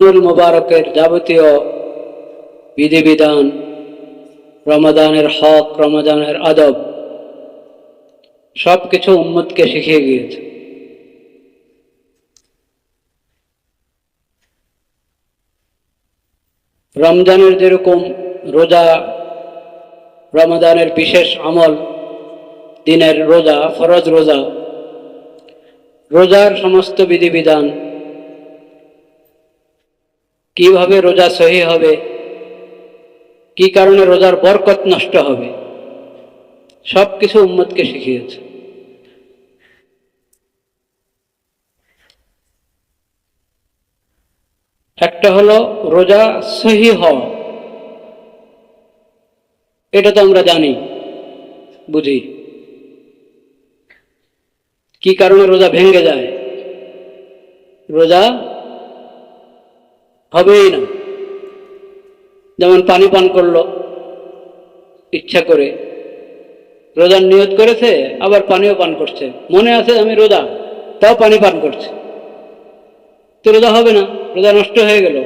রমজানুল মোবারকের যাবতীয় বিধিবিধান রমাদানের হক রমাদানের আদব সব কিছু উম্মতকে শিখিয়ে গিয়েছে। রমজানের যেরকম রোজা রমাদানের বিশেষ আমল, দিনের রোজা, ফরজ রোজা, রোজার সমস্ত বিধিবিধান কীভাবে রোজা সহি হবে? কি কারণে রোজার বরকত নষ্ট হবে? সব কিছু উম্মতকে শিখিয়েছে। একটা হলো রোজা সহি হওয়া। এটা তো আমরা জানি, বুঝি? কি কারণে রোজা ভেঙে যায়? রোজা হবেই না। যেমন পানি পান করল, ইচ্ছা করে। রোজার নিয়ত করেছে, আবার পানিও পান করছে। মনে আছে আমি রোজা, তাও পানি পান করছে। তো রোজা হবে না, রোজা নষ্ট হয়ে গেল।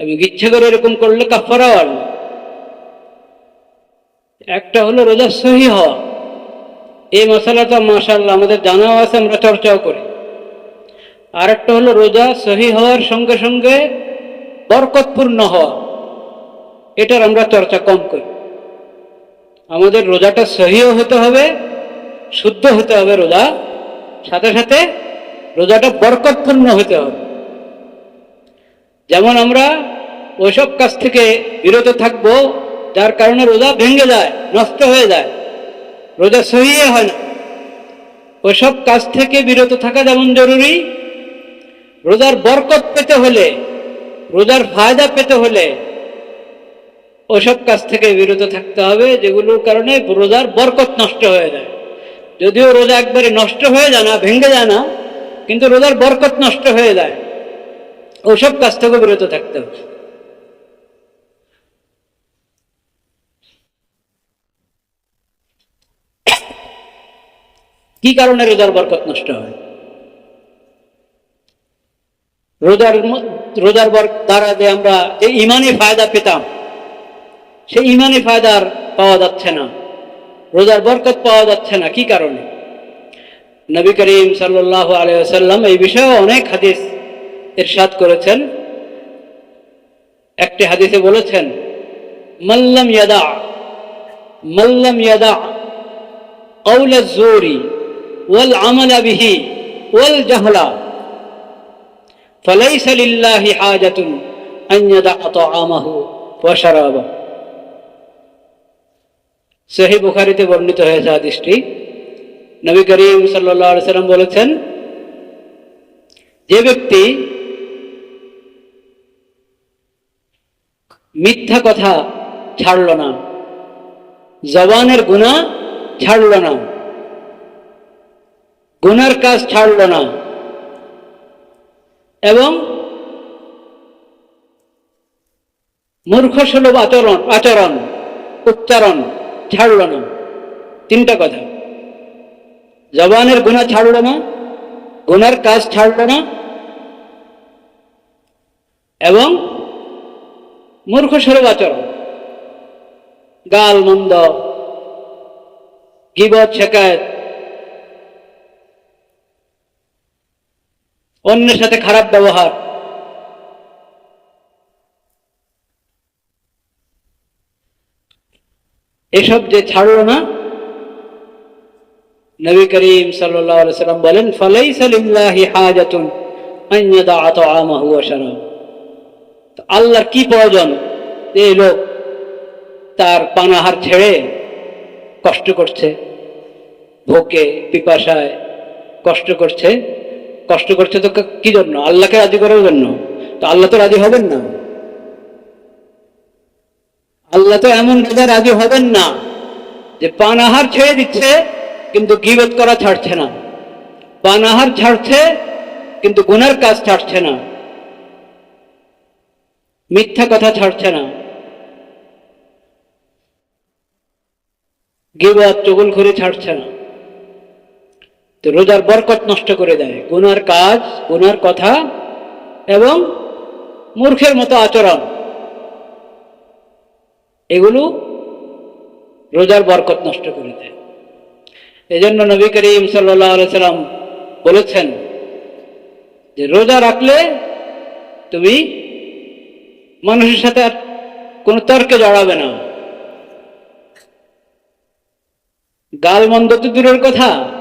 আমি ইচ্ছা করে এরকম করলে কাফারাও আসবে একটা হলো রোজা সহি হওয়া। এই মশালাটা মাশাল্লাহ আমাদের জানাও আছে, আমরা চর্চাও করি। আর একটা হলো রোজা সহি হওয়ার সঙ্গে সঙ্গে বরকতপূর্ণ হওয়া। এটার আমরা চর্চা কম করি। আমাদের রোজাটা সহিও হতে হবে, শুদ্ধ হতে হবে রোজা। সাথে সাথে রোজাটা বরকতপূর্ণ হতে হবে। যেমন আমরা ওইসব কাজ থেকে বিরত থাকব, যার কারণে রোজা ভেঙে যায়, নষ্ট হয়ে যায়। রোজা সহি হয় না। ওইসব কাজ থেকে বিরত থাকা যেমন জরুরি, রোজার বরকত পেতে হলে রোজার ফায়দা পেতে হলে ওসব কাজ থেকে বিরত থাকতে হবে, যেগুলোর কারণে রোজার বরকত নষ্ট হয়ে যায়। যদিও রোজা একবারে নষ্ট হয়ে যায় না, ভেঙে যায় না, কিন্তু রোজার বরকত নষ্ট হয়ে যায়। ওসব কাজ থেকে বিরত থাকতে হবে। কি কারণে রোজার বরকত নষ্ট হয়? রোজার রোজার দ্বারা যে আমরা যে ইমানে ফায়দা পেতাম, সেই ইমানি ফায়দা পাওয়া যাচ্ছে না। রোজার বরকত পাওয়া যাচ্ছে না, কি কারণে? নবী করিম সাল্লাহ আলাইসাল্লাম এই বিষয়ে অনেক হাদিস এর সাদ করেছেন। একটি হাদিসে বলেছেন মাল্লাম ইয়াদা মাল্লাম ইয়াদা কৌল জোরি ওল আমলা বিহি ওল জাহলা। فليس لله حاجة أن يدع طعامه وشرابه সহি বুখারিতে বর্ণিত হয়েছে হাদিসটি নবী করিম সাল্লাহ সাল্লাম বলেছেন যে ব্যক্তি মিথ্যা কথা ছাড়ল না জবানের গুণা ছাড়ল না গুনার কাজ ছাড়ল না এবং মূর্খসুলভ আচরণ আচরণ, উচ্চারণ ছাড়ল তিনটা কথা। জবানের গুণা ছাড়ল না গুনার কাজ ছাড়ল না এবং মূর্খসুলভ আচরণ। গাল, মন্দ, গিবত শেখায়ত অন্যের সাথে খারাপ ব্যবহার। এসব যে ছাড়ল না, নবী করিম সাল্লাম বলেন, ফালাইসা লিল্লাহি হাজাতুন আল্লাহর কি প্রয়োজন? এই লোক তার পানাহার ছেড়ে কষ্ট করছে, ভোকে, পিপাসায় কষ্ট করছে। কষ্ট করছে তো কি জন্য? আল্লাহকে রাজি করার জন্য? তো আল্লাহ তো রাজি হবেন না। আল্লাহ তো এমন রাজা রাজি হবেন না যে পানাহার ছেড়ে দিচ্ছে, কিন্তু গিবত করা ছাড়ছে না। পানাহার ছাড়ছে, কিন্তু গুনার কাজ ছাড়ছে না। মিথ্যা কথা ছাড়ছে না। গিবত চগুলখুরি ছাড়ছে না। তো রোজার বরকত নষ্ট করে দেয়। গুনার কাজ, গুনার কথা এবং মূর্খের মতো আচরণ। এগুলো রোজার বরকত নষ্ট করে দেয়। এজন্য নবী করিম সাল্লাম বলেছেন যে, রোজা রাখলে তুমি মানুষের সাথে আর কোনো তর্কে জড়াবে না। গাল মন্দ তো দূরের কথা।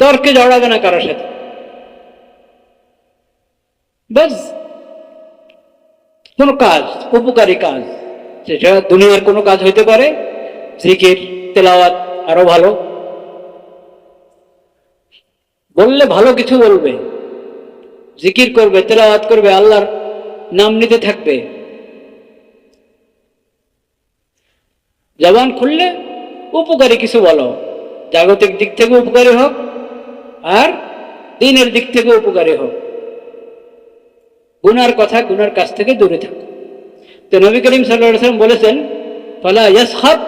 তর্কে জড়াবে না কারোর সাথে। বাস, কোনো কাজ, উপকারী কাজ সেটা দুনিয়ার কোনো কাজ হইতে পারে, জিকির, তেলাওয়াত আরও ভালো। বললে ভালো কিছু বলবে, জিকির করবে, তেলাওয়াত করবে, আল্লাহর নাম নিতে থাকবে। জবান খুললে উপকারী কিছু বলো, জাগতিক দিক থেকে উপকারী হোক আর দিনের দিক থেকে উপকারী হোক। গুনার কথা গুনার কাছ থেকে দূরে থাকো। তো নবী করিম সাল্লাম বলেছেন, ফালা ইয়াসখাব,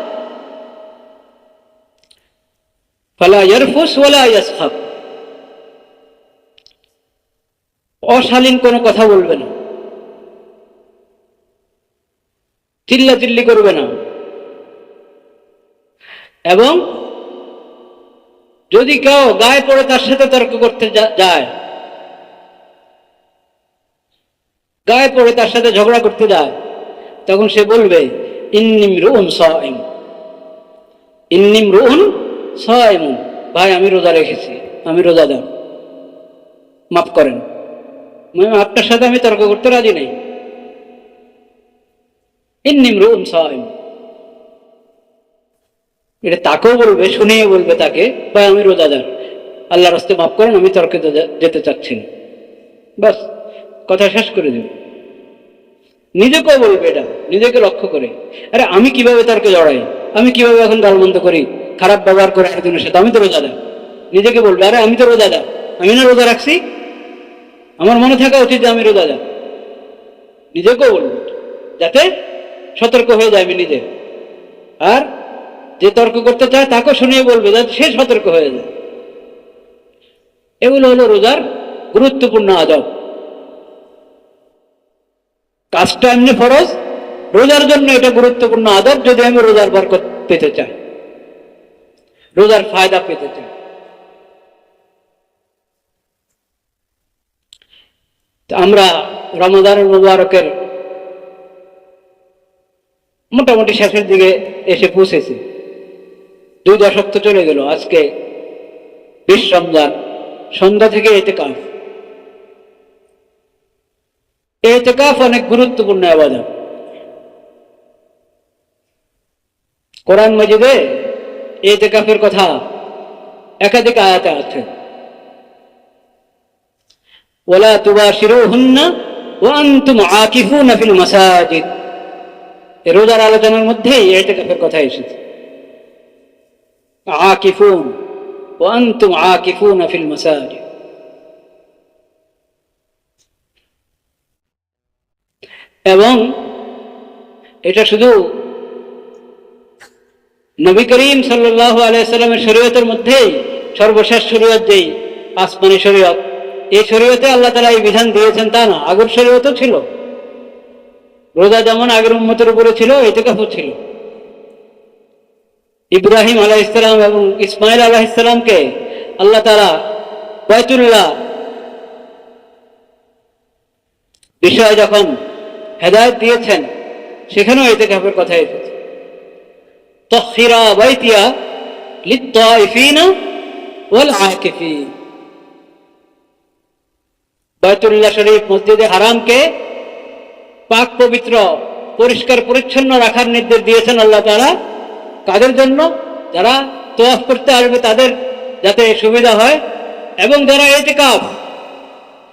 ফালা ইয়ারফুস ওয়ালা ইয়াসখাব। অশালীন কোনো কথা বলবে না। চিল্লা চিল্লি করবে না। এবং যদি কেউ গায়ে পড়ে তার সাথে তর্ক করতে যায়, গায়ে পড়ে তার সাথে ঝগড়া করতে যায়, তখন সে বলবে ইন্নিম রুন সাইম। ইন্নিম রুন সাইম। ভাই, আমি রোজা রেখেছি, আমি রোজা দাও মাফ করেন। মানে আপনার সাথে আমি তর্ক করতে রাজি নেই। ইন্নিম রুন সাইম। এটা তাকেও বলবে শুনিয়ে বলবে তাকে, ভাই, আমি রোজাদার। আল্লাহ রাস্তে মাফ করেন, আমি তর্কে যেতে চাচ্ছি না। বাস, কথা শেষ করে দেবে নিজেকেও বলবে এটা, নিজেকে লক্ষ্য করে। আরে, আমি কীভাবে তর্কে জড়াই আমি কীভাবে এখন গালমন্দ করি? খারাপ ব্যবহার করে একজনের সাথে আমি তো রোজাদার। নিজেকে বলবে, আরে, আমি তো রোজাদার। আমি না রোজা রাখছি? আমার মনে থাকা উচিত যে আমি রোজাদার। নিজেকেও বলবে, যাতে সতর্ক হয়ে যায় আমি নিজে। আর যে তর্ক করতে চায় তাকেও শুনিয়ে বলবে যাতে সে সতর্ক হয়ে যায়। এগুলো হলো রোজার গুরুত্বপূর্ণ আদব। কাজটা এমনি ফরজ, রোজার জন্য এটা গুরুত্বপূর্ণ আদব যদি আমি রোজার বরকত পেতে চাই, রোজার ফায়দা পেতে চাই। আমরা রমজান মুবারকের মোটামুটি শেষের দিকে এসে পৌঁছেছি। দুই দশক তো চলে গেল, আজকে বিশ রমজান, সন্ধ্যা থেকে এতে কাজ এতেকাফ অনেক গুরুত্বপূর্ণ আবাদত। কোরআন মজিদে এতে কাফের কথা একাধিক আয়াতে আছে। ওলা তুবাশিরুহুন্না ওয়া আনতুম আকিফুনা ফিল মাসাজিদ। রোজার আলোচনার মধ্যেই এতেকাফের কথা এসেছে। ওয়া আনতুম আকিফুনা ফিল মাসাজিদ এবং এটা শুধু নবী করিম সাল্লাহ আলাইসাল্লামের শরীয়তের মধ্যেই সর্বশেষ শরীয়ত যেই আসমানি শরীয়ত, এই শরীয়তে আল্লাহ তালা এই বিধান দিয়েছেন তা না, আগের শরীয়তও ছিল। রোজা যেমন আগের উম্মতের উপরে ছিল, এতেকাফও ছিল। ইব্রাহিম আলাহ ইসলাম এবং ইসমাইল আলাহ ইসলামকে আল্লাহ তালা বয়তুল্লাহ বিষয় যখন হেদায়ত দিয়েছেন, সেখানেও এতে এতেকাফের কথা এসেছে। তখিরা বাইতিয়া লিত্তাইফিনা ওয়াল আকিফিন বাইতুল্লাহ শরীফ মসজিদে হারামকে পাক পবিত্র, পরিষ্কার, পরিচ্ছন্ন রাখার নির্দেশ দিয়েছেন আল্লাহ তাআলা। কাদের জন্য? যারা তোয়াফ করতে আসবে তাদের যাতে সুবিধা হয়। এবং যারা এতেকাফ,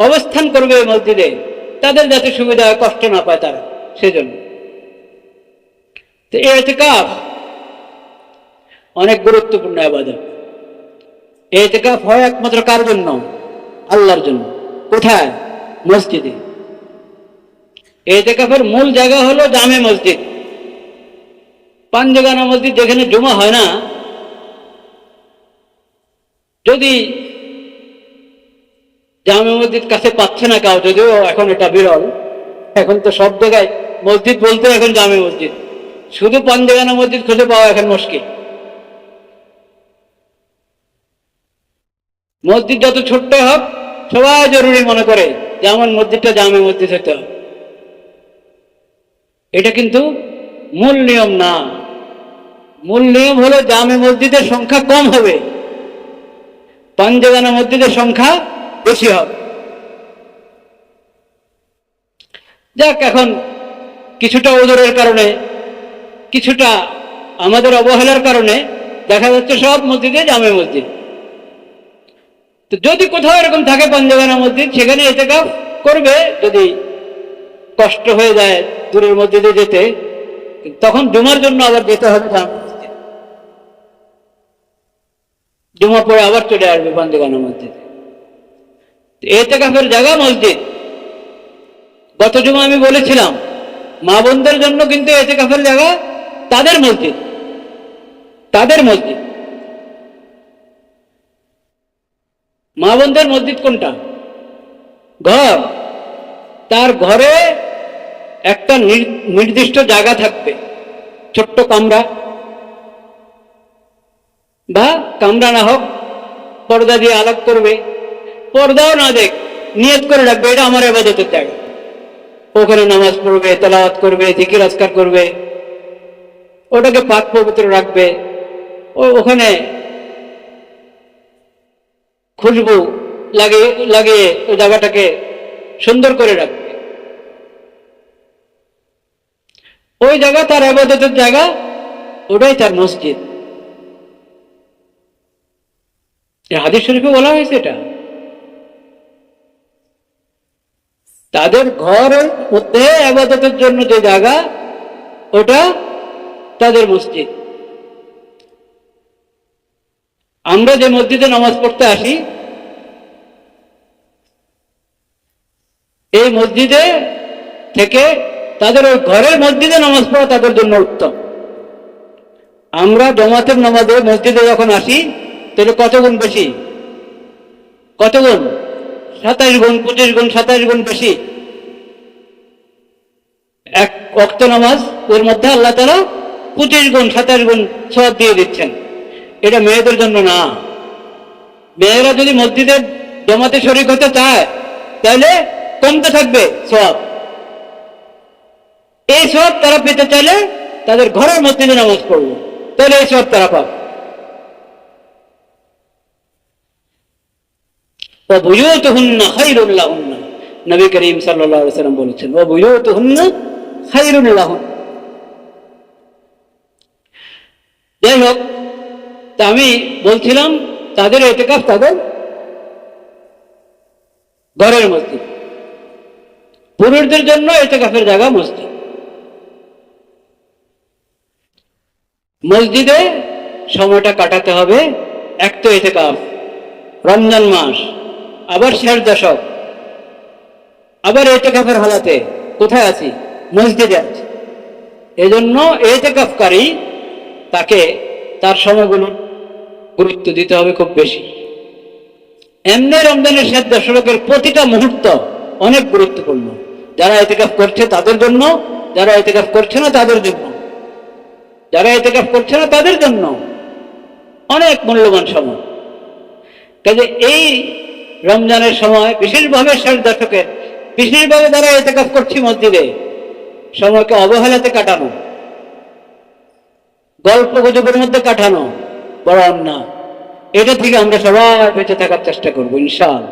অবস্থান করবে মসজিদে, তাদের যাতে সুবিধা হয়, কষ্ট না পায় তারা। সেজন্য। তো এতেকাফ অনেক গুরুত্বপূর্ণ আবাদত। এতেকাফ হয় একমাত্র কার জন্য? আল্লাহর জন্য। কোথায়? মসজিদে। এতেকাফের মূল জায়গা হলো জামে মসজিদ। পাঞ্জগানা মসজিদ যেখানে জমা হয় না, যদি জামে মসজিদ কাছে পাচ্ছে না কাউ, যদিও এখন এটা বিরল, এখন তো সব জায়গায় মসজিদ বলতে এখন জামে মসজিদ। শুধু পঞ্জাগানা মসজিদ খুঁজে পাওয়া এখন মুশকিল। মসজিদ যত ছোট্ট হোক, সবাই জরুরি মনে করে যে আমার মসজিদটা জামে মসজিদ হতে হবে। এটা কিন্তু মূল নিয়ম না। মূল নিয়ম হলো জামে মসজিদের সংখ্যা কম হবে। পাঞ্জাগানা মসজিদের সংখ্যা বেশি হবে। যাক, এখন কিছুটা ওজোরের কারণে, কিছুটা আমাদের অবহেলার কারণে দেখা যাচ্ছে সব মসজিদে জামে মসজিদ। তো যদি কোথাও এরকম থাকে পাঞ্জাবানা মসজিদ, সেখানে এতে কাপ করবে, যদি কষ্ট হয়ে যায় দূরের মসজিদে যেতে, তখন জুমার জন্য আবার যেতে হবে জামে পরে আবার চলে আসবে পঞ্জাগানা মসজিদে এতে কাপের জায়গা মসজিদ। গত জুমা আমি বলেছিলাম, মা বোনদের জন্য কিন্তু এতে কাফের জায়গা তাদের মসজিদ। তাদের মসজিদ। মা বোনদের মসজিদ কোনটা? ঘর। তার ঘরে একটা নির- নির্দিষ্ট জায়গা থাকবে, ছোট্ট কামরা। বা কামরা না হোক, পর্দা দিয়ে আলাপ করবে। পর্দাও না দেখ, নিয়ত করে রাখবে, এটা আমার এবাদতের জায়গা। ওখানে নামাজ পড়বে, তেলাওয়াত করবে, জিকির, আজকার করবে। ওটাকে পাক পবিত্র রাখবে। ও, ওখানে খুশবু লাগিয়ে লাগিয়ে ওই জায়গাটাকে সুন্দর করে রাখবে। ওই জায়গা তার আবাদতের জায়গা, ওটাই তার মসজিদ। হাদিস শরীফে বলা হয়েছে এটা। তাদের ঘরের মধ্যে আবাদতের জন্য যে জায়গা, ওটা তাদের মসজিদ। আমরা যে মসজিদে নামাজ পড়তে আসি, এই মসজিদে থেকে তাদের ওই ঘরের মসজিদে নামাজ পড়া তাদের জন্য উত্তম। আমরা জমাতের নামাজে মসজিদে যখন আসি তাহলে কত গুণ বেশি? কত গুণ সাতাশ গুণ, পঁচিশ গুণ, সাতাশ গুণ বেশি। এক অক্ত নামাজ, ওর মধ্যে আল্লাহ তারা পঁচিশ গুণ, সাতাশ গুণ সব দিয়ে দিচ্ছেন। এটা মেয়েদের জন্য না। মেয়েরা যদি মসজিদের জমাতে শরিক হতে চায়, তাহলে কমতে থাকবে সব এই সব তারা পেতে চাইলে তাদের ঘরের মসজিদে নামাজ পড়বে। তাহলে এই সব তারা পাবে। নবী করিম সাল্লাম বলেছেন ও বুঝত যাই হোক তা আমি বলছিলাম তাদের এতেকাফ তাদের ঘরের মসজিদ পুরুষদের জন্য এতেকাফের জায়গা মসজিদ। মসজিদে সময়টা কাটাতে হবে এক তো এতেকাফ, রমজান মাস। আবার শেষ দশক। আবার এতেকাফের হালাতে। কোথায় আছি? মসজিদে আছি এজন্য এতেকাফকারী তাকে তার সময়গুলো গুরুত্ব দিতে হবে খুব বেশি। এমনি রমজানের শেষ দশকের প্রতিটা মুহূর্ত অনেক গুরুত্বপূর্ণ। যারা এতেকাফ করছে তাদের জন্য, যারা এতেকাফ করছে না তাদের জন্য। যারা এতেকাফ করছে না তাদের জন্য অনেক মূল্যবান সময়। কাজে এই রমজানের সময় বিশেষভাবে শেষ দশকে, বিশেষভাবে তারা এতেকাফ করছি মসজিদে, সময়কে অবহেলাতে কাটানো, গল্প গুজবের মধ্যে কাটানো বড় না এটা থেকে আমরা সবাই বেঁচে থাকার চেষ্টা করব ইনশাল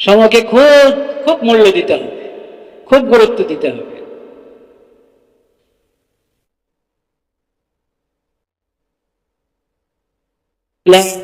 সময়কে খুব খুব মূল্য দিতে হবে, খুব গুরুত্ব দিতে হবে Bless.